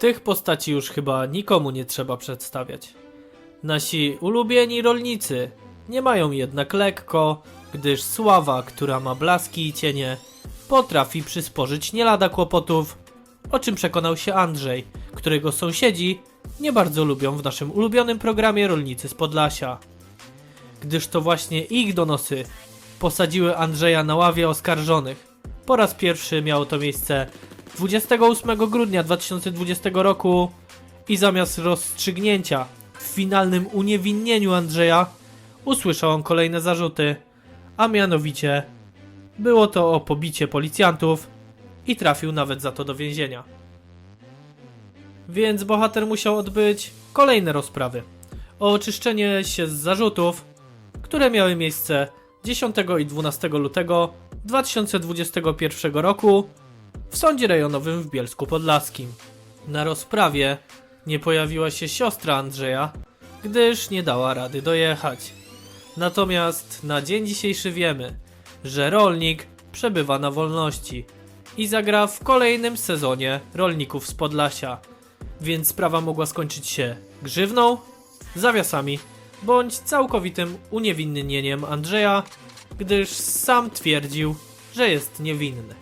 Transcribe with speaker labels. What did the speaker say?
Speaker 1: Tych postaci już chyba nikomu nie trzeba przedstawiać. Nasi ulubieni rolnicy nie mają jednak lekko, gdyż sława, która ma blaski i cienie, potrafi przysporzyć nie lada kłopotów, o czym przekonał się Andrzej, którego sąsiedzi nie bardzo lubią w naszym ulubionym programie Rolnicy z Podlasia. Gdyż to właśnie ich donosy posadziły Andrzeja na ławie oskarżonych. Po raz pierwszy miało to miejsce 28 grudnia 2020 roku i zamiast rozstrzygnięcia w finalnym uniewinnieniu Andrzeja usłyszał on kolejne zarzuty, a mianowicie było to o pobicie policjantów i trafił nawet za to do więzienia. Więc bohater musiał odbyć kolejne rozprawy o oczyszczenie się z zarzutów, które miały miejsce 10 i 12 lutego 2021 roku w sądzie rejonowym w Bielsku Podlaskim. Na rozprawie nie pojawiła się siostra Andrzeja, gdyż nie dała rady dojechać. Natomiast na dzień dzisiejszy wiemy, że rolnik przebywa na wolności i zagra w kolejnym sezonie Rolników z Podlasia, więc sprawa mogła skończyć się grzywną, zawiasami bądź całkowitym uniewinnieniem Andrzeja, gdyż sam twierdził, że jest niewinny.